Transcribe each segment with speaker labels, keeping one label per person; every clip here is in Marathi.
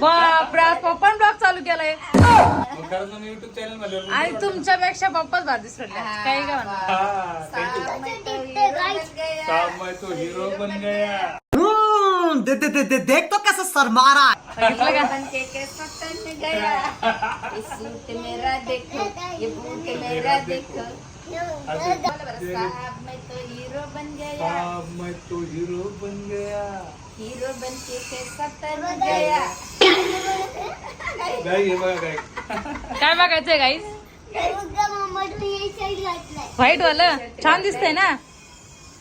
Speaker 1: बापरे आज पप्पा ब्लॉग चालू केलाय. आणि तुमच्यापेक्षा पप्पाच भार दिसले काही का म्हणा
Speaker 2: थँक्यू काम में तो हीरो बन गया.
Speaker 3: हम्म, दे, दे, दे, दे, देख तो कैसे शर्मा रहा है।
Speaker 1: बघितलं का?
Speaker 4: बन के कैसा तन गया ये सूट मेरा देखो ये बूट मेरा देखो। साहब मैं तो हीरो बन गया
Speaker 2: में तो हीरो बन गया
Speaker 4: हीरो बन के कैसा गया
Speaker 2: हे
Speaker 1: काय बघायचंय गाईस व्हाईट वालं? छान दिसतंय ना?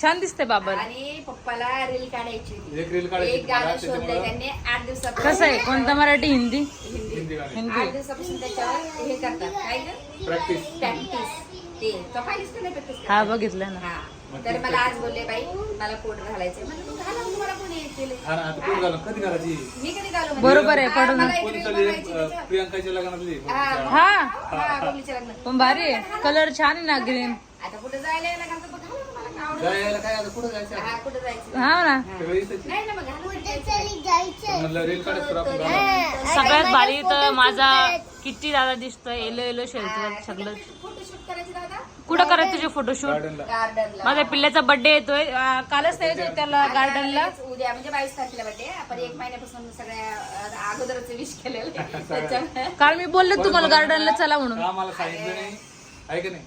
Speaker 1: छान दिसतंय बाबर.
Speaker 4: आणि पप्पाला रील काढायची
Speaker 2: एक रील काढायची
Speaker 4: एक गाणं शोधलंय त्यांनी आठ दिवसापासून.
Speaker 1: कसं आहे? कोणतं मराठी हिंदी?
Speaker 4: हिंदी. आठ दिवसापासून त्याच्यावर हे करतात. काय ग?
Speaker 2: प्रॅक्टिस
Speaker 4: प्रॅक्टिस ते. तो पाहिलीस का नाही प्रॅक्टिस
Speaker 1: हा बघितलं ना.
Speaker 4: हा. तर मला आज बोलले बाई मला कोट घालायचंय. म्हणलं तू घाला तुम्हाला कोणी केले
Speaker 2: हा ना आता कोण घालून कधी घालायची?
Speaker 4: मी कधी घालू म्हणलं?
Speaker 1: बरोबर आहे,
Speaker 4: हा,
Speaker 1: पडून.
Speaker 4: मला एक
Speaker 2: कोणी
Speaker 4: reel
Speaker 2: चालली
Speaker 4: बनवायची
Speaker 2: अं,
Speaker 4: त्याच्यावर.
Speaker 2: प्रियांकाच्या लग्नातली?
Speaker 4: हा,
Speaker 1: हा.
Speaker 4: हा, बबलीच्या लग्नात.
Speaker 1: पण भारी कलर छान आहे ना ग्रीन
Speaker 4: आता कुठे जायला
Speaker 2: जायला काय आता? कुठं जायचं?
Speaker 4: हा, कुठं जायचं?
Speaker 1: हा ना.
Speaker 2: सगळं इथंच आहे.
Speaker 4: नाही ना मग घालून
Speaker 2: म्हणलं रील काढत तर आपण घालू.
Speaker 1: सगळ्यात भारी तर माझा किती दादा दिसतोय येलो येलो शेलतो सगळं.
Speaker 4: फोटोशूट करायचे दादा?
Speaker 1: कुठं करायचं तुझे फोटोशूट
Speaker 2: गार्डनला
Speaker 4: गार्डनला
Speaker 1: माझ्या पिल्ल्याचा बर्थडे येतोय. अं, कालच नाही त्याला गार्डनला
Speaker 4: उद्या म्हणजे बावीस तारखेला बर्थडे आपण एक महिन्यापासून सगळ्या अं, अगोदरच विश केलेलं आहे. त्याच्यामुळे.
Speaker 1: काल मी बोलले तुम्हाला गार्डनला चला म्हणून.
Speaker 2: का आम्हाला सांगितलं नाही. आहे का नाही?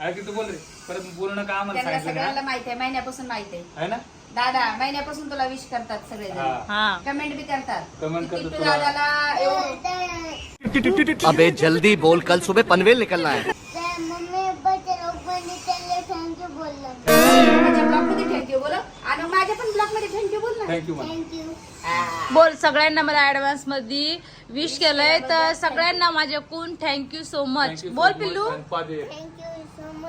Speaker 2: आहे की तू बोल रे. परत पूर्ण का आम्हाला
Speaker 4: त्यांना
Speaker 2: सांगितलं
Speaker 4: सगळ्यांना
Speaker 2: नाही
Speaker 4: माहिती आहे महिन्यापासून माहिती आहे.
Speaker 2: आहे ना?
Speaker 4: दादा महिन्यापासून तुला विश करतात सगळे
Speaker 2: हा.
Speaker 1: हा.
Speaker 4: कमेंट बी करतात.
Speaker 2: Comment
Speaker 4: की
Speaker 2: करतात
Speaker 4: किट्टू
Speaker 2: तुला.
Speaker 4: दादाला एवढं
Speaker 3: अबे जल्दी बोल. कल सुबह पनवेल निकलना है.
Speaker 4: माझ्या ब्लॉगमध्ये थँक्यू बोल. आणि माझ्या पण ब्लॉगमध्ये थँक्यू बोल ना.
Speaker 2: थँक्यू
Speaker 4: हा.
Speaker 1: बोल सगळ्यांना मला ऍडव्हान्समध्ये विश केलंय तर सगळ्यांना माझ्याकडून थँक्यू सो मच बोल पिल्लू. इकडं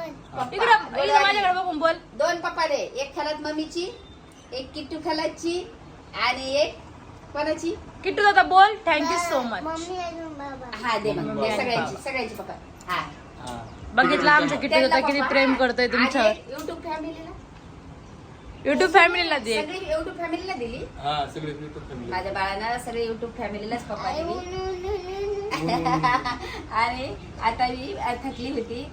Speaker 1: इकडं माझ्याकडे बघून बोल.
Speaker 4: दोन पप्पाडे एक खलात मम्मीची एक किट्टू खलाची आणि एक कोणाची?
Speaker 1: किट्टू दादा बोल. थँक्यू सो मच
Speaker 4: हा दे मग
Speaker 2: मम्मी
Speaker 4: दे
Speaker 2: आणि
Speaker 4: सगळ्यांची
Speaker 2: बाबा.
Speaker 4: सगळ्यांची पप्पा. हा.
Speaker 1: बघितलं आमच्या किट्टू दादा किती प्रेम करतोय तुमच्यावर.
Speaker 4: युट्यूब फॅमिलीला
Speaker 1: युट्यूब फॅमिलीला दे.
Speaker 4: सगळी युट्यूब फॅमिलीला दिली.
Speaker 2: हा सगळे.
Speaker 4: माझ्या बाळानं सगळे युट्यूब फॅमिलीलाच पप्पा दिली. आणि आता मी थकली होती.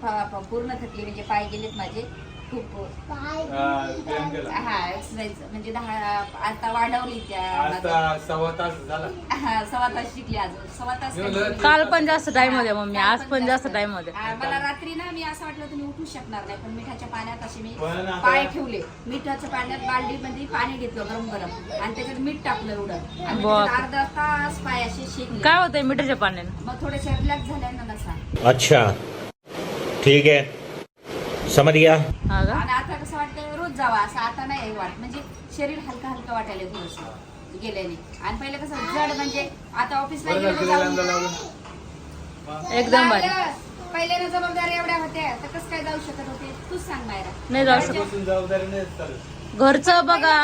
Speaker 4: पूर्ण थकली म्हणजे पाय गेलेत माझे. खूप
Speaker 2: हा, प्रियांकाला.
Speaker 4: हा एक्सरसाइज. म्हणजे दहा आता वाढवली त्या
Speaker 2: आता सव्वा तास झाला.
Speaker 4: हा, सव्वा तास शिकली सव्वा तास काय शिकली.
Speaker 1: काल पण जास्त टाइममध्ये मम्मी. आज पण जास्त टाइममध्ये
Speaker 4: हा, मला रात्री ना मी असं वाटलं तुम्ही उठू शकणार नाही पण मिठाच्या पाण्यात असे मी
Speaker 2: पण आता-
Speaker 4: पाय ठेवले. मिठाच्या पाण्यात बालडीमध्ये पाणी घेतलं गरम गरम आणि त्याच्यात मीठ टाकलं एवढं. आणि
Speaker 1: बाप.
Speaker 4: त्याच्यात अर्धा तास पाय असे शेकले
Speaker 1: काय होतंय मिठाच्या पाण्यानं?
Speaker 4: मग थोडेसे रिलॅक्स झाले ना नसा.
Speaker 5: अच्छा. ठीक है समझ गया
Speaker 1: हा का?
Speaker 4: आणि आता कसं वाटतं रोज जावा असं आता नाही वाटत. म्हणजे शरीर हलका हलका वाटायला थोडस गेल्याने. आणि पहिले कसं जड म्हणजे आता ऑफिसला.
Speaker 1: एकदम.
Speaker 4: पहिल्यानं जबाबदारी एवढ्या होत्या तर कसं काय जाऊ शकत होते? तूच सांग मायरा
Speaker 1: नाही जाऊ शकत. घरचं बघा.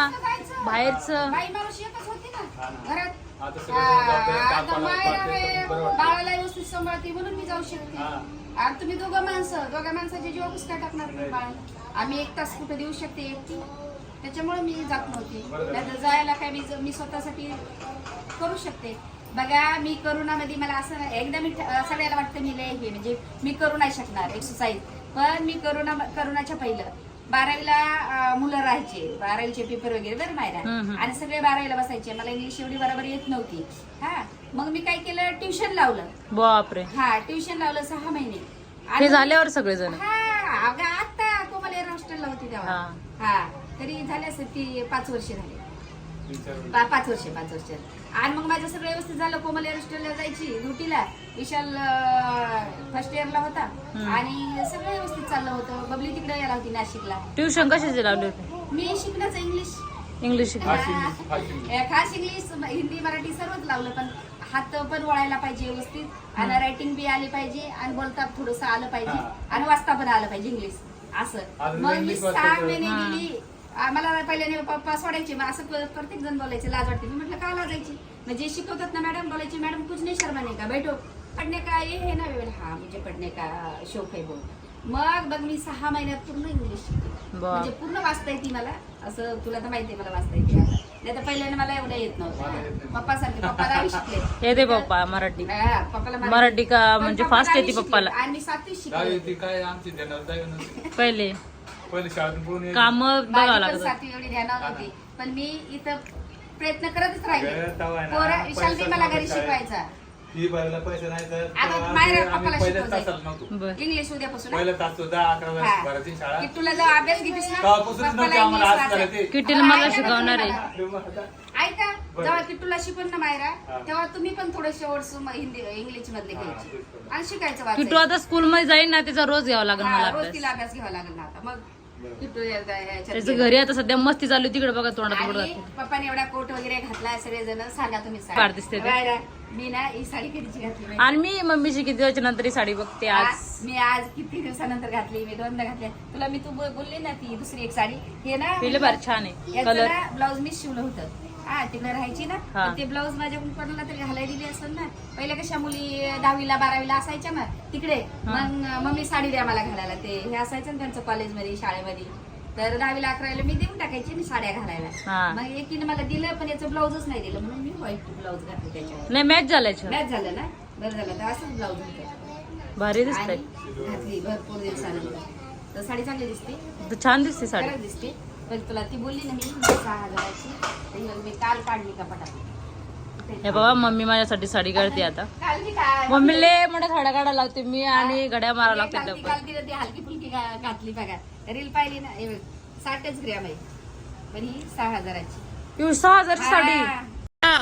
Speaker 1: बाहेरचं.
Speaker 4: बाई माणूस एकच होती ना
Speaker 2: हा.
Speaker 4: घरात.
Speaker 2: आता
Speaker 4: मायरा. बाळाला व्यवस्थित सांभाळते म्हणून मी जाऊ शकते. आणि तुम्ही दोघं माणसं दोघा माणसाचे जीव कसं काय टाकणार मी
Speaker 2: नाही.
Speaker 4: बाळाला आम्ही एक तास कुठे देऊ शकते एकटी त्याच्यामुळे मी जात नव्हती. नाहीतर जायला काय मी मी स्वतःसाठी करू शकते. बघा मी करोनामध्ये मला असं नाही एकदा मी सगळ्याला वाटतं मी लय हे म्हणजे मी करू नाही शकणार एक्सरसाइज पण मी करोना करोनाच्या पहिलं. बारावीला मुलं राहायचे. बारावीचे पेपर वगैरे बरं
Speaker 1: हम्म.
Speaker 4: आणि सगळे बारावीला बसायचे. मला इंग्लिश एवढी बरोबर येत नव्हती. हा. मग मी काय केलं? ट्युशन लावलं.
Speaker 1: बापरे.
Speaker 4: हा ट्युशन लावलं सहा महिने.
Speaker 1: हे
Speaker 4: आणि-
Speaker 1: झाल्यावर सगळेजण.
Speaker 4: हा अगं आता कोमल एअर हॉस्टेलला होती तेव्हा.
Speaker 1: हा.
Speaker 4: हा तरी झाले असते ती पाच वर्ष झाली. पा- पाच वर्ष पाच वर्ष. आणि मग माझं सगळं व्यवस्थित झालं. कोमल एअर हॉस्टेलला जायची ड्युटीला. विशाल फर्स्ट इयरला होता. आणि सगळं व्यवस्थित चाललं होतं. बबली तिकडे यायला होती नाशिकला.
Speaker 1: ट्युशन कशाचे लावले होते?
Speaker 4: मी शिकण्याचं इंग्लिश.
Speaker 1: इंग्लिश शिकले
Speaker 2: फास्ट इंग्लिश, फास्ट इंग्लिश.
Speaker 4: अं, खास इंग्लिश हिंदी मराठी सर्वच लावलं पण हात पण वळायला पाहिजे व्यवस्थित आणि रायटिंग बी आली पाहिजे आणि बोलता थोडस आलं पाहिजे. आणि वाचता पण आलं पाहिजे इंग्लिश असं. मग मी सहा. महिने. गेली. आम्हाला पहिल्याने पप्पा सोडायचे. मग असं प्रत्येक जण बोलायचे लाज वाटते. मी म्हटलं का लाजायची मग जे शिकवतात ना मॅडम बोलायचे मॅडम कुछ नाही शर्माने का? बैठो. पढ़ने का? ये है ना. बोला, हाँ मुझे पढ़ने का? शौक है बहुत मग बघ मी सहा महिन्यात पूर्ण इंग्लिश शिकले.
Speaker 1: वा.
Speaker 4: म्हणजे पूर्ण वाचता येते मला. असं तुला तर माहिती आहे मला वाचता येते नाही तर पहिल्याने मला एवढं येत नव्हतं. पप्पा सारखे शिकले.
Speaker 1: येते पप्पा मराठी.
Speaker 4: हा, पप्पाला
Speaker 1: मराठी. का
Speaker 4: पण
Speaker 1: म्हणजे
Speaker 4: दहावी
Speaker 1: येते
Speaker 4: शिकले.
Speaker 1: पप्पाला.
Speaker 4: आणि मी सातवी
Speaker 2: दहावी
Speaker 4: शिकले
Speaker 2: ती काय आमची ध्यानात दहावी नव्हती
Speaker 1: पहिले.
Speaker 2: पहिले शाळेतून पूर्ण यायची.
Speaker 1: काम
Speaker 4: माझी पण
Speaker 1: लागत.
Speaker 4: सातवी एवढी ध्यानावर होती. पण मी इथं प्रयत्न करतच राहिले.
Speaker 2: गळ्यात तवा आहे ना,
Speaker 4: पोरं विशाल
Speaker 2: पैसा
Speaker 4: मला घरी. शिकवायचा.
Speaker 2: ही भरायला पैसे नाही तर
Speaker 4: आता
Speaker 2: तेव्हा
Speaker 4: मायरा
Speaker 2: आम्ही
Speaker 4: पप्पाला
Speaker 2: पहिल्याच
Speaker 4: शिकवते.
Speaker 2: तासाला नव्हतो
Speaker 1: बर
Speaker 4: इंग्लिश उद्यापासून
Speaker 2: पहिला तास तो दहा अकरा
Speaker 4: हा.
Speaker 2: भरायची शाळा
Speaker 4: किट्टूला जेव्हा अभ्यास घेतेस ना
Speaker 2: तेव्हापासूनच नव्हते
Speaker 4: पप्पाला
Speaker 2: आम्हाला
Speaker 4: इंग्लिश
Speaker 2: आज करायचे.
Speaker 4: वाचायचं.
Speaker 1: किटीला मला शिकवणार आहे.
Speaker 4: मला. ऐका
Speaker 2: बरं.
Speaker 4: जेव्हा किट्टूला शिकवण ना मायरा
Speaker 2: हा.
Speaker 4: तेव्हा तुम्ही पण थोडेसे वर्ष हिंदी इंग्लिश मधले
Speaker 2: हा,
Speaker 4: घ्यायचे
Speaker 2: तेच करू.
Speaker 4: आणि शिकायचं
Speaker 1: किटू
Speaker 4: वाचायचं.
Speaker 1: आता स्कूल मध्ये जाईल ना तिचा रोज घ्यावा लागेल
Speaker 4: हा,
Speaker 1: मला
Speaker 4: रोज
Speaker 1: अभ्यास
Speaker 4: तिला अभ्यास घ्यावा लागेल ना आता मग
Speaker 1: त्याचं. घरी आता सध्या मस्ती चालू तिकडे बघा तोंडात
Speaker 4: आणि पप्पाने एवढा कोट वगैरे घातला सगळे जण सांगा तुम्ही
Speaker 1: फार दिसते
Speaker 4: मी ना ही साडी कधीची घातली?
Speaker 1: आणि मी मम्मीची किती दिवसाच्या नंतर ही साडी बघते आज?
Speaker 4: मी आज किती दिवसानंतर घातली मी दोनदा घातली. तुला मी तू बोल- बोलली ना ती दुसरी एक साडी. हे ना
Speaker 1: फार छान आहे. कलर
Speaker 4: ना ब्लाऊज मी शिवलं होतं. हा राहायची ना.
Speaker 1: हा.
Speaker 4: ते ब्लाऊज माझ्याकडून कोणाला तरी घालायला दिली असेल ना. पहिल्या कशा मुली दहावीला बारावीला असायच्या ना तिकडे. मग मम्मी साडी द्या मला घालायला. ते हे असायचं ना त्यांचं कॉलेजमध्ये शाळेमध्ये. तर दहावीला अकरावीला मी देऊन टाकायची मी साड्या
Speaker 1: हा.
Speaker 4: घालायला मग एकीने मला दिलं पण याचं ब्लाऊजच नाही दिलं. म्हणून मी व्हाईट ब्लाऊज घातलं त्याच्यावर.
Speaker 1: नाही मॅच झाल्याच्या
Speaker 4: मॅच झालं ना? बरं झालं. तर असंच ब्लाऊज होतं.
Speaker 1: भारी
Speaker 4: आणि घातली भरपूर दिवसानंतर. तर साडी चांगली दिसते.
Speaker 1: छान दिसते साडी.
Speaker 4: खरंच दिसते. तुला ती बोलली ना मी सहा हजाराची तर ही मी काल काढली कपाटात
Speaker 1: हे बाबा मम्मी माझ्यासाठी साडी काढते आता.
Speaker 4: काल मी काय
Speaker 1: मम्मी लय मोठ्या साड्या काढायला लावते मी आणि घड्या मारा लागते
Speaker 4: हलकी फुलकी घातली बघा. रील पाहिली ना हे साठच ग्रॅम आहे पण ही सहा हजाराची.
Speaker 1: सहा हजारची साडी.
Speaker 4: हा.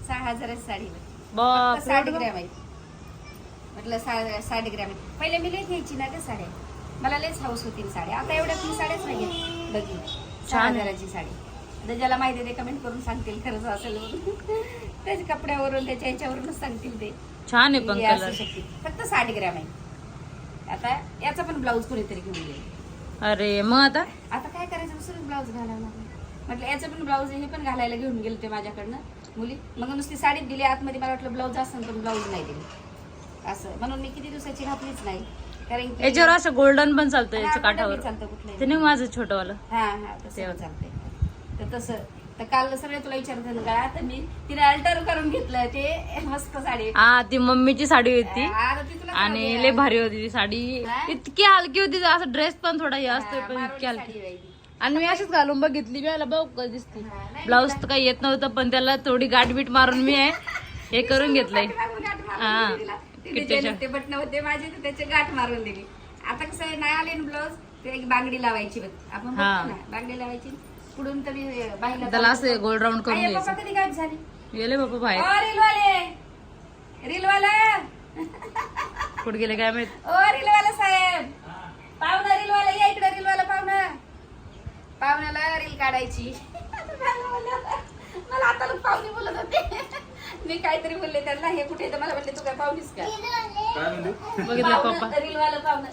Speaker 4: सहा हजाराची साडी ग्रॅम आहे म्हटलं सा- साठ ग्रॅम. पहिले मी लय घ्यायची ना ग साड्या. मला लयच हाऊस होती साड्या. आता एवढ्या मी साड्याच नाही घेत बघी सहा. हजाराची साडी. आता ज्याला माहिती आहे ते कमेंट करून सांगतील खरंच असेल. त्याच्या कपड्यावरून त्याच्या ह्याच्यावरूनच सांगतील ते.
Speaker 1: छान आहे पण
Speaker 4: असू
Speaker 1: कलर
Speaker 4: शकते. फक्त साठ ग्रॅम आहे. आता याचा पण ब्लाऊज कोणीतरी घेऊन गेले.
Speaker 1: अरे मग आता?
Speaker 4: आता काय करायचं? दुसरंच ब्लाऊज घालावं लागलं. म्हटलं याचं पण ब्लाऊज हे पण घालायला घेऊन गेले ते माझ्याकडनं. मुली मग नुसती साडीत दिली आतमध्ये मला वाटलं ब्लाऊज असं पण ब्लाऊज नाही दिली. असं. म्हणून मी किती दिवसाची घातलीच नाही. कारण की-
Speaker 1: याच्यावर असं गोल्डन पण चालतं याच्या काठावर.
Speaker 4: चालतं कुठलंही.
Speaker 1: ते नाही माझं छोटवालं.
Speaker 4: हा हा तसं
Speaker 1: तेव्हा.
Speaker 4: चालतंय. तर तसं. तर काल सगळे तुला विचारत का तर मी तिने अल्टर करून घेतलं ते मस्त साडी.
Speaker 1: हा ती मम्मीची साडी होती.
Speaker 4: आता ती तुला
Speaker 1: आणि. लय भारी होती ती साडी? इतकी हलकी होती असं ड्रेस पण थोडा हे असतो पण इतकी हलकी. आणि मी अशीच घालून बघितली मी याला बघ दिसते.
Speaker 4: हा, नाही,
Speaker 1: ब्लाऊज तर काही येत नव्हतं पण त्याला थोडी गाठबीट मारून मी आहे हे करून घेतलंय. हा.
Speaker 4: नुसते बटणं होते माझे तर त्याचे गाठ मारून दिली. आता कसं नाही आले ना ब्लाऊज ते एक बांगडी लावायची बघ. आपण बघतो. ना बांगडी लावायची पुढून तर मी बाईला
Speaker 1: त्याला असं गोल राऊंड करून
Speaker 4: आई, पप्पा कधी गायब झाली?
Speaker 1: गेले बाबा बाहेर.
Speaker 4: ओ रीलवाले! रीलवाला!
Speaker 1: कुठे गेले काय माहीत?
Speaker 4: ओ रीलवाला साहेब! पाहुणा रीलवाला या इकडे रीलवाला पाहुणा. पाहुण्याला रील काढायची. मला आता लोक पाहुणे बोलत होते. मी काहीतरी बोलले त्यांना हे कुठे तर मला म्हणले तू काय पाहुणीस का?
Speaker 2: काय म्हणते
Speaker 1: बघितलं पप्पा
Speaker 4: पाहुणं रीलवालं पाहुणं.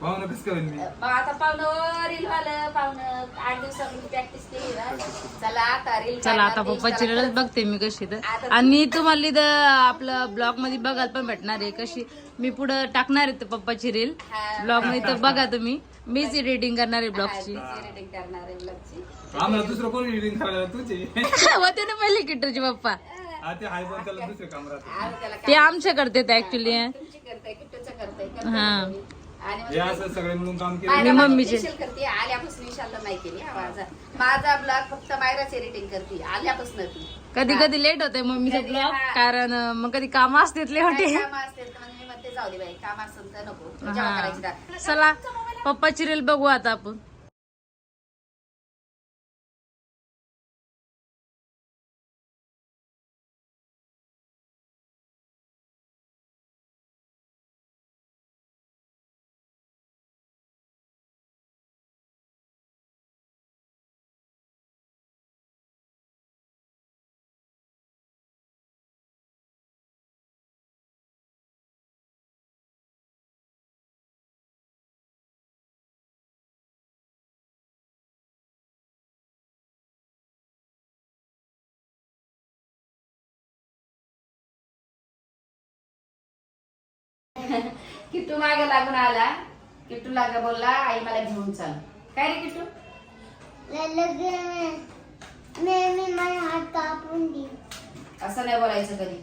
Speaker 2: पाहू कसं काय मी
Speaker 4: मग आता पाहुणं रील वालं पाहुणं. आठ दिवसापूर्वी प्रॅक्टिस केली ना. चला आता रील
Speaker 1: चला आता पप्पाची रीलच बघते मी कशी तर. आणि तुम्हाला इथं आपलं ब्लॉगमध्ये बघायला पण भेटणार आहे. कशी मी पुढं टाकणार आहे ते पप्पाची रील ब्लॉगमध्ये तर बघा तुम्ही. मीच एडिटिंग करणार आहे ब्लॉगची
Speaker 4: एडिटिंग करणार आहे ब्लॉगची
Speaker 2: आम्हाला दुसरं कोणी रिडिंग करायला? तुझे.
Speaker 1: होते ना पहिले किट्टूचे पप्पा.
Speaker 2: ते हाय पण त्याला दुसरे काम राहते
Speaker 4: आम्ही त्याला
Speaker 1: ते आमचे करते ऍक्च्युली
Speaker 4: तुमची करताय किट्टूचं करताय करताय
Speaker 1: हा.
Speaker 4: तुम्ही. आणि मग
Speaker 2: हे असं सगळे मिळून काम केलं
Speaker 4: मायरा
Speaker 1: मी
Speaker 4: माझी
Speaker 1: मम्मीचे.
Speaker 4: special करते आल्यापासून विशालला नाही केली हा माझा माझा ब्लॉग फक्त मायराच एडिटिंग करते आल्यापासून ती
Speaker 1: कधी कधी लेट होते मम्मीचा
Speaker 4: कधी
Speaker 1: ब्लॉग
Speaker 4: हा.
Speaker 1: कारण अं, मग कधी काम असते लय होते
Speaker 4: काम असते तर मग मी म्हणते जाऊ दे बाई काम असेल तर नको जेव्हा
Speaker 1: हा. चला पप्पाची रील बघू आता आपण
Speaker 4: किट्टू मागे लागून आला. किट्टू लागा बोलला आई मला घेऊन चाल. काय रे किट्टू?
Speaker 6: हात
Speaker 4: असं नाही बोलायचं कधी.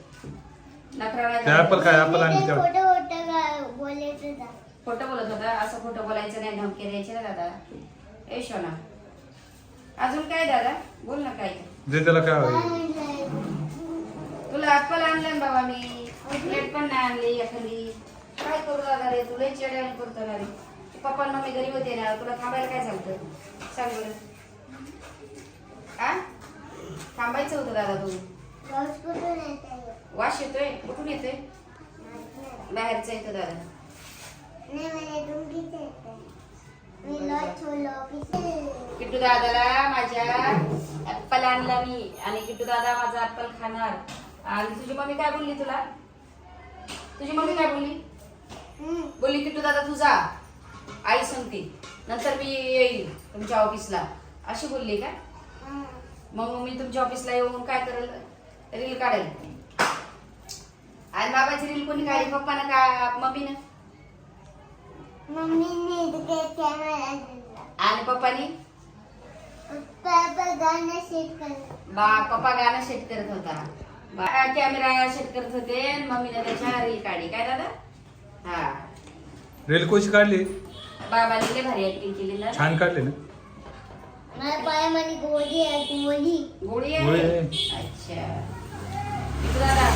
Speaker 4: नकरा
Speaker 2: ते ऍपल काय ऍपल आणि तेवढं
Speaker 6: खोटं खोटं काय बोलायचं.
Speaker 4: खोटं बोलत होता. असं खोटं बोलायचं नाही धमकी द्यायची ना दादा. ए शोना. अजून काय दादा? बोल ना काय.
Speaker 2: जे त्याला काय
Speaker 6: काय
Speaker 2: हवंय.
Speaker 6: म्हणलंय?
Speaker 4: तुला ऍपल आणलं ना बाबा मी. प्लेट पण नाही आणली एखादी. काय करू दादा रे तुला चेड्या करतो ना रे पप्पा मम्मी घरी होते ना तुला थांबायला काय झालं सांग बरं. आ? थांबायचं होतं दादा तू.
Speaker 6: आहे?
Speaker 4: वास येतोय? कुठून येतोय? बाहेरचा येतो दादा.
Speaker 6: आहे.
Speaker 4: किट्टू दादाला माझ्या ऍपल आणला मी. आणि किट्टू दादा माझा ऍपल खाणार. आणि तुझी मम्मी काय बोलली तुला? तुझी मम्मी काय बोलली? बोलली किट्टू दादा तुझा आई सांगते. नंतर मी येईल तुमच्या ऑफिसला. अशी बोलली का? मग मी तुमच्या ऑफिसला येऊन काय करेल? रील काढेल. आणि बाबाची रील कोणी काढली? पप्पानं का? मम्मीनं?
Speaker 6: मम्मीने इथे कॅमेरा दिला.
Speaker 4: आणि पप्पानी?
Speaker 6: पप्पा
Speaker 4: बा पप्पा गाणं सेट करत होता. बा कॅमेरा सेट करत होते मम्मीने त्याच्या रील काढली. काय दादा? हा.
Speaker 2: रेल कशी काढली?
Speaker 4: बाबाने लय भारी ऍक्टिंग केली ना.
Speaker 2: छान काढली ना?
Speaker 6: माझ्या पायामध्ये गोळी आहे गोळी
Speaker 4: गोळी
Speaker 2: गोळी
Speaker 4: आहे?
Speaker 2: आहे.
Speaker 4: अच्छा. किटू दादा.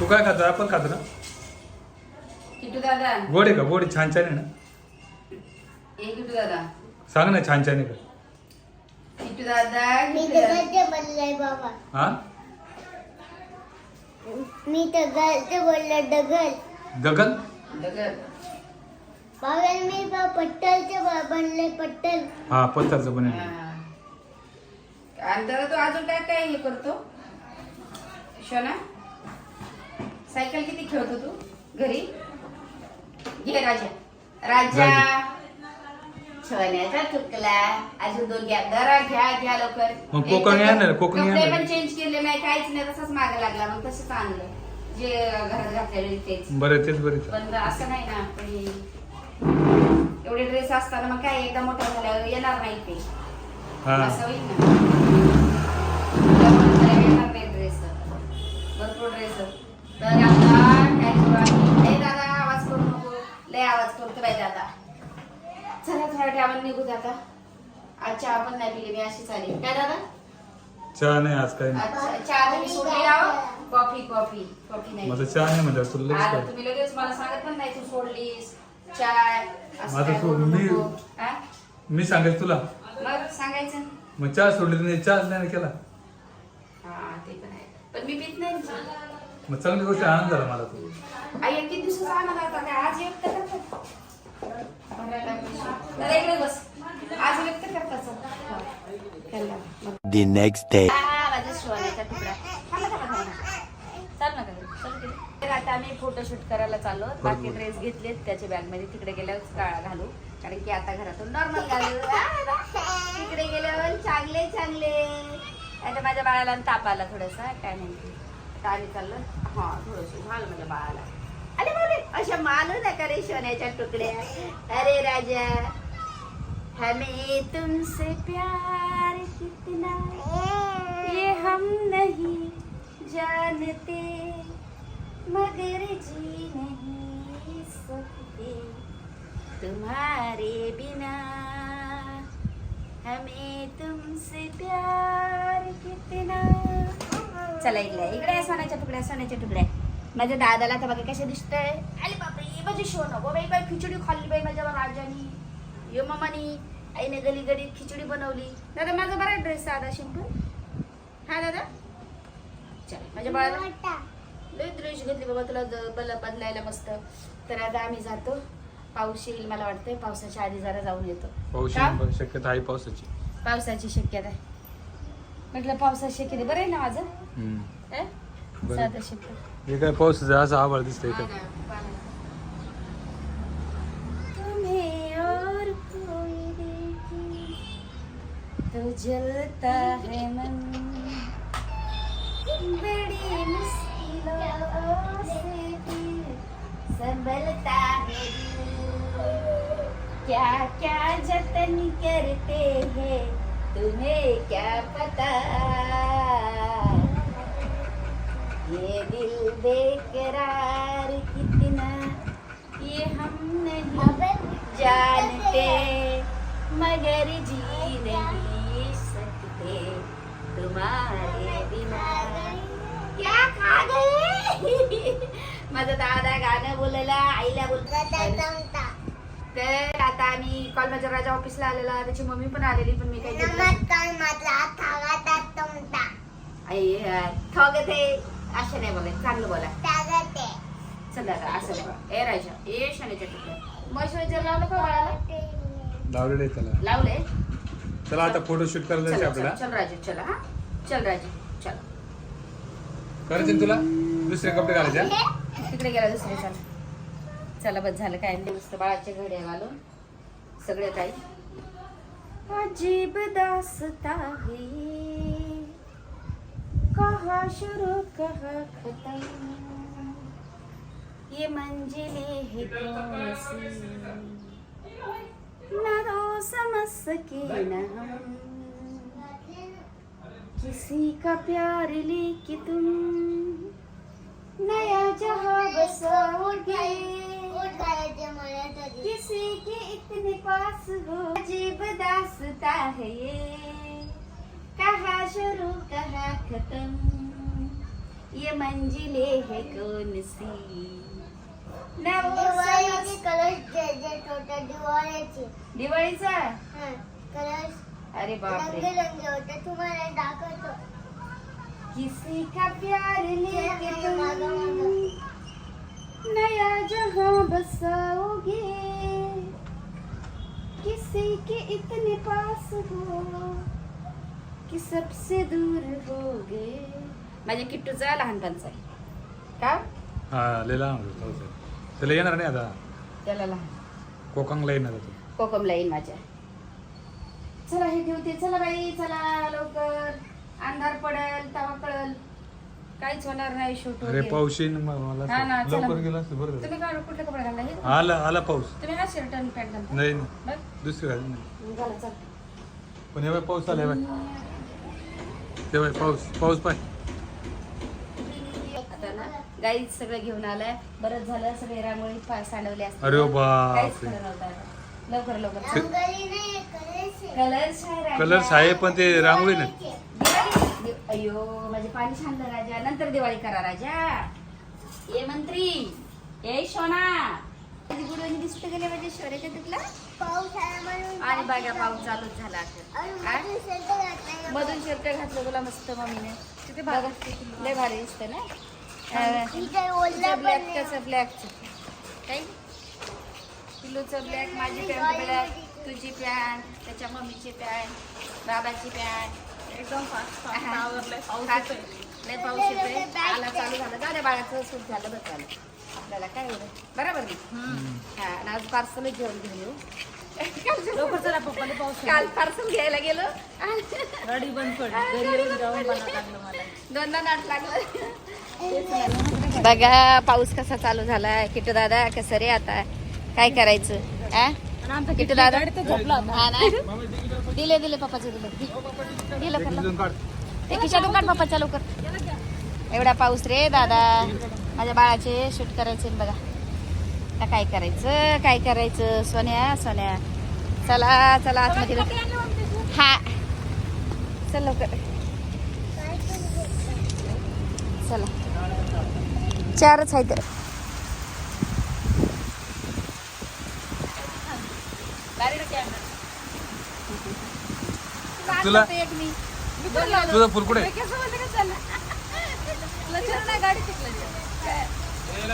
Speaker 2: तू काय खातो? ऍपल खातो ना?
Speaker 4: किटू दादा.
Speaker 2: गोड आहे का? गोड आहे, छान छान आहे ना?
Speaker 4: ए किटू दादा.
Speaker 2: सांग ना छान छान आहे का?
Speaker 4: किटू दादा
Speaker 6: मी
Speaker 4: किटू
Speaker 6: तर
Speaker 4: दादा.
Speaker 6: गलते बोललाय बाबा.
Speaker 2: हा?
Speaker 6: मी तर गलते बोलला डगल.
Speaker 2: गगन
Speaker 6: बाबा मी बा पट्टलचे ब- बनले पट्टल.
Speaker 2: हा
Speaker 4: हा. आणि तू अजून काय काय हे करतो? शोना सायकल किती खेळतो तू घरी? घे राजा. राजा. छोण्याचा चुकला अजून दोन घ्या. दरा घ्या घ्या लवकर.
Speaker 2: मग कोकणी कोकणी
Speaker 4: कपडे. पण चेंज केले नाही काहीच नाही. तसंच मागे लागला. मग तसंच आणलं. जे घरात घातलेले तेच.
Speaker 2: बरं तेच बरं
Speaker 4: पण असं नाही ना एवढे ड्रेस असताना मग काय एकदा मोठा झाल्यावर येणार नाही ते.
Speaker 2: हा.
Speaker 4: असं होईल ना. त्यामुळे मला येणार नाही ड्रेस भरपूर ड्रेस तर आता काय करू आम्ही? ए दादा आवाज करू नको. लय आवाज करतो बाई दादा. चला थोड्या टायमाला निघू आज चहा पण नाही पिली मी अशीच आली. काय दादा?
Speaker 2: चहा नाही आज
Speaker 4: अच्छा चहा तुम्ही सोडली आहो कॉफी कॉफी कॉफी नाही
Speaker 2: माझा चहा नाही म्हणलं तुला लगेच
Speaker 4: आता तुम्ही लगेच मला सांगत पण नाही तू सोडलीस चाय असं
Speaker 2: माझं
Speaker 4: काय बोलू
Speaker 2: मी-
Speaker 4: नको. हा?
Speaker 2: मी सांगेल तुला
Speaker 4: मग सांगायचं
Speaker 2: मग चहा सोडली तर चहाच नाही ना केला
Speaker 4: हा ते पण आहे पण मी पित नाही ना.
Speaker 2: मग चांगली गोष्ट आनंद झाला मला तू
Speaker 4: आई एक किती दिवसाचा आनंद होता काय आज व्यक्त करतात दादा इकडे बस आज व्यक्त करतात चल. त्याला.
Speaker 7: The next day.
Speaker 4: आ, माझा शिवानीचा तुकडा थांबा, थांबा, थांबा. चाल ना घरी, चल घरी. तर आता फोटोशूट करायला चाललो. बाकी ड्रेस घेतलेत त्याच्या बॅगमध्ये तिकडे गेल्यावर काळा घालू. कारण की आता घरातून नॉर्मल घालू. तिकडे गेल्यावर चांगले चांगले. आता माझ्या बाळाला ताप आला थोडासा काय नाही आता आम्ही चाललो. हा थोडस घाल माझ्या बाळाला. अरे बारे अशा मालू नका रे सोन्याच्या तुकड्या. अरे राजा हमें तुमसे प्यार कितना? ये हम नहीं जानते. मगर जी नहीं सकते तुम्हारे बिना हमें तुमसे प्यार कितना। चला इकडे इकडे सोन्याच्या तुकड्या सोन्याच्या तुकड्या। माझ्या दादाला तर बघा कशा आहे अरे बापरे माझी शो नको बाई बाई खिचडी खाल्ली बाई माझ्या राजानी. यो मामानी आईने गली गली खिचडी बनवली. दादा माझा बरा ड्रेस साधा शिंपल हा दादा. चल माझ्या बाळाला. लय ड्रेस घेतली बाबा तुला बल बदलायला मस्त. तर आता आम्ही जातो. पाऊस येईल मला वाटतंय. पावसाच्या आधी जरा जाऊन येतो.
Speaker 2: पाऊस
Speaker 4: का?
Speaker 2: येण्याची शक्यता आहे पावसाची.
Speaker 4: पावसाची शक्यता आहे. म्हटलं पावसाची शक्यता बरं आहे ना माझं?
Speaker 2: हम्म.
Speaker 4: अं?
Speaker 2: बरं.
Speaker 4: साधं शक्य
Speaker 2: हे काय पावसाचं असं आभाळ दिसतंय का
Speaker 4: तुम्हें और कोई देखे. तो जलता है मन. संभलता है क्या क्या जतन करते हैं, तुम्हें क्या पता? ये दिल बेकरार कितना, ये हम नहीं जानते। मगर जी नहीं सकते, तुम्हारे बिना क्या खा गए माझा दादा गाणं बोलायला आईला बोलत तर आता आम्ही कॉलमाच्या राजा ऑफिसला आलेला त्याची मम्मी पण आलेली पण मी काही घेतलं नाही.
Speaker 6: नमस्कार माझा थागातात तुमचा.
Speaker 4: आई थोग ते असं नाही बोलाय चांगलं बोला. चल असं नाही. ए राजा ए शनीच्या तुकडे. मॉइश्चरायझर लावलं का बाळाला?
Speaker 2: लावलेलं आहे त्याला.
Speaker 4: लावले
Speaker 2: चला आता फोटोशूट करायला
Speaker 4: चल
Speaker 2: जायचं
Speaker 4: चल
Speaker 2: आपल्याला.
Speaker 4: चल राजू चला हा. चल राजू चल.
Speaker 2: करायचे तुला? दुसरे कपडे घालायचे?
Speaker 4: तिकडे गेला दुसरे चल. चला बस झालं काय नाही. मस्त बाळाचे घड्या घालून सगळे काही. अजीब दासता है कहा शुरू कहा खत्म. ये मंजिले है कौन सी? न तो समझ सके न हम। किसी का प्यार लेके तुम। नया जहां बसाओगे किसी के इतने पास हो? अजीब दासता है ये. कहा शुरू कहा खत्म? ये मंजिले है कौन सी?
Speaker 6: दिवाळीचे कलश जे छोट्या दिवाळीचे.
Speaker 4: दिवाळीचा?
Speaker 6: हं, कलश
Speaker 4: अरे बापरे.
Speaker 6: रंगीरंगी होते तुम्हाला दाखवतो.
Speaker 4: किसी का प्यार लेके
Speaker 6: मागं, मागं.
Speaker 4: तुम नया जहां बसाओगे? किसी के इतने पास हो कि सबसे दूर हो गए माझ्या किट्टूचा लहानपणचा आहे का?
Speaker 2: हा लय लहान होता थोडासा. त्याला येणार नाही आता.
Speaker 4: त्याला लहान.
Speaker 2: कोकणला येणार आता
Speaker 4: कोकमला येईन माझ्या. चला हे ठेवते चला बाई चला लवकर. अंधार पडेल तेव्हा कळल काहीच होणार नाही शूट
Speaker 2: अरे पाऊस येईन म- मला
Speaker 4: हा ना,
Speaker 2: असं
Speaker 4: चला.
Speaker 2: लवकर गेला असतं बरं झालं.
Speaker 4: तुम्ही काय कुठले कपडे घालला हे
Speaker 2: आला आला पाऊस
Speaker 4: तुम्ही हा शर्ट आणि पॅन्ट घालता
Speaker 2: नाही नाही.
Speaker 4: बघ
Speaker 2: दुसरी घाल नाही
Speaker 4: घाला चल
Speaker 2: पण हे बाय पाऊस आलाय बाय ते बाय पाऊस पाऊस पाय
Speaker 4: आता ना गाई सगळं घेऊन आलाय बरंच झालं सगळे रांगोळी पा- सांडवले असते
Speaker 2: अरे बाप
Speaker 4: काहीच
Speaker 2: रे.
Speaker 4: खरं नव्हतं आता. लवकर लवकर. कलर्स आहे.
Speaker 2: कलर्स आहे पण ते रांगोळी नाही
Speaker 4: दिवाळी अयो माझे पाणी छानलं राजा. नंतर दिवाळी करा राजा. ये मंत्री ये माझी गुडवणी दिसत गेले माझ्या शोरेच्या तुला
Speaker 6: पाऊस आला म्हणून
Speaker 4: आणि बघा पाऊस चालूच झाला?
Speaker 6: मधून शर्ट
Speaker 4: घातलं तुला मस्त मम्मीने. किती बघा लय भारी दिसतं ना? ब्लॅक. कसं ब्लॅकचं काय? पिल्लूचं ब्लॅक माझी पॅन्ट ब्लॅक तुझी पॅन्ट त्याच्या मम्मीची पॅन्ट बाबाची पॅन्ट एकदम फास्ट लय पाऊस येतोय. आला चालू झालं. झालं बाळाचं सूट झालं झालं आपल्याला काय एवढं? बरोबर हा आणि आज पार्सलच जेवण घेऊन येऊ.
Speaker 1: लवकर चला पप्पाला पाऊस
Speaker 4: काल पार्सल घ्यायला गेलो.
Speaker 1: रडी बंद पडली घरी येऊन जाऊन बनावं लागलं मला.
Speaker 4: दोनदा नाट लागलं. बघा पाऊस कसा चालू झालाय. किटू दादा कसं रे आता? काय करायचं? आ?
Speaker 1: आणि आमचा
Speaker 4: किटू दादा.
Speaker 1: तो झोपला होता.
Speaker 4: हा ना दिले दिले पप्पाचे दिले. दिलं
Speaker 2: ते
Speaker 4: खिशातून काढ पप्पाच्या लवकर एवढा पाऊस रे दादा. माझ्या बाळाचे शूट करायचे ना बघा. आता काय करायचं काय करायचं? सोन्या सोन्या. चला चला आतमध्ये. हा. चल लवकर. चला. चारच आहे तर
Speaker 2: तुला-
Speaker 4: एक मी.
Speaker 2: तुझं फुल कुठे?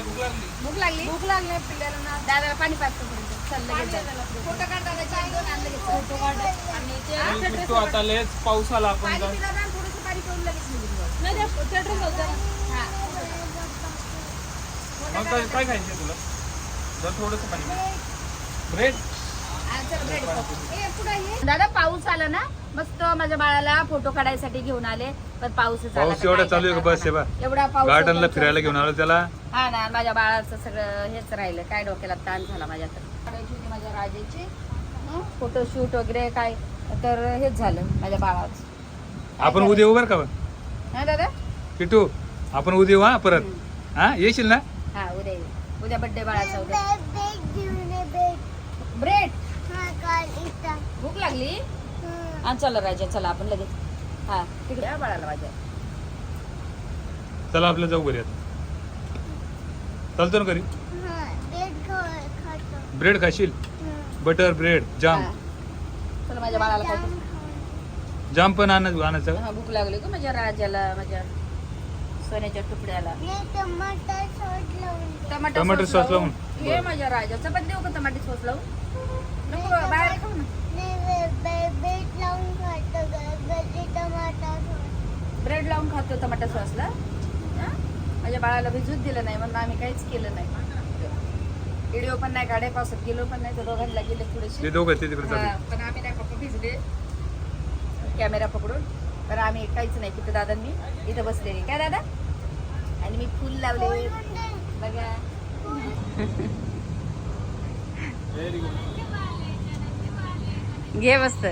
Speaker 4: भूक लागली. भूक लागली? पिल्ल्याला दादाला पाणी पाजतो. फोटो काढ फोटो काढ. आणि ते
Speaker 2: आता पाऊस आला आपण
Speaker 4: थोडंसं पाणी लगेच. हा.
Speaker 2: काय खायचं तुला? जर थोडस पाणी ब्रेड?
Speaker 4: दादा पाऊस आला ना? मस्त माझ्या बाळाला फोटो काढायसाठी घेऊन आले. पण पाऊसच आला
Speaker 2: पाऊस
Speaker 4: तर
Speaker 2: एवढा चालू आहे? बस बा.
Speaker 4: एवढा पाऊस
Speaker 2: गार्डनला. फिरायला घेऊन आलो त्याला.
Speaker 4: हा ना माझ्या बाळाचं सगळं हेच राहिलं. काय डोक्याला ताण झाला माझ्या तर माझ्या राजाची. फोटोशूट वगैरे काय? तर हेच झालं माझ्या बाळाचं.
Speaker 2: आपण उद्या उभं का
Speaker 4: हा दादा?
Speaker 2: किटू आपण उद्या येऊ हा परत. हा येशील ना?
Speaker 4: हा उद्या येऊ. उद्या बड्डे बाळाचा उद्या. ब्रेड भूक लागली?
Speaker 6: हं.
Speaker 4: चला राजा चला आपण लगेच. हा तिकडे. या बाळाला माझ्या
Speaker 2: चला आपल्या जाऊ घरी आता. चालतो ना घरी?
Speaker 6: हा
Speaker 2: ब्रेड खाशील. Butter bread jam.
Speaker 4: चला माझ्या बाळाला
Speaker 6: जाम
Speaker 4: खायचं
Speaker 6: खाऊ.
Speaker 2: जाम पण आणायचं आणायचं
Speaker 4: हा भूक लागली का माझ्या राजाला माझ्या सोन्याच्या तुकड्याला?
Speaker 6: नाही टमाटर सॉस लावून दे.
Speaker 4: टमाटर सॉस लावून? माझ्या राजाचं पण देऊ का टमाटर सॉस लावून? नको बाहेर खाऊ ना ब्रेड लावून खातो टमाटर सॉसला? माझ्या बाळाला भिजूच दिलं नाही म्हणून आम्ही काहीच केलं नाही. व्हिडिओ पण नाही गाड्या पावसात गेलो पण नाही तर दोघांना गेले
Speaker 2: ते
Speaker 4: थोडेसे
Speaker 2: दोघं ते तिकडे
Speaker 4: हा,
Speaker 2: चालले
Speaker 4: पण आम्ही नाही पप्पा भिजले. कॅमेरा पकडून. पण आम्ही काहीच नाही कुठे दादांनी इथं बसलेली. काय दादा? आणि मी फुल लावले. बघा. घे मस्त.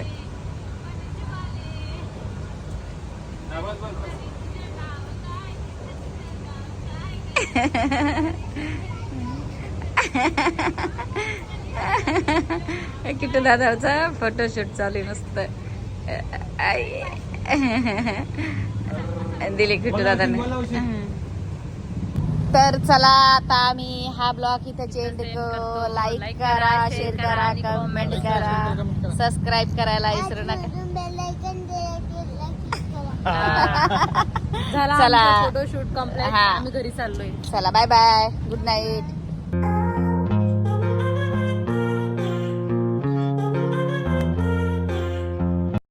Speaker 4: किटू दादाचा फोटोशूट चालू मस्त. आई. दिले किटू दादाने. तर चला आता आम्ही हा ब्लॉग इथे चेंज करू लाईक करा शेअर करा कमेंट करा. सबस्क्राईब करायला विसरू नका.
Speaker 6: अजून बेल आयकॉन क्लिक करा.
Speaker 1: झाला
Speaker 4: चला.
Speaker 1: फोटोशूट कंप्लीट
Speaker 4: हा.
Speaker 1: आम्ही घरी चाललोय.
Speaker 4: चला बाय बाय गुड नाईट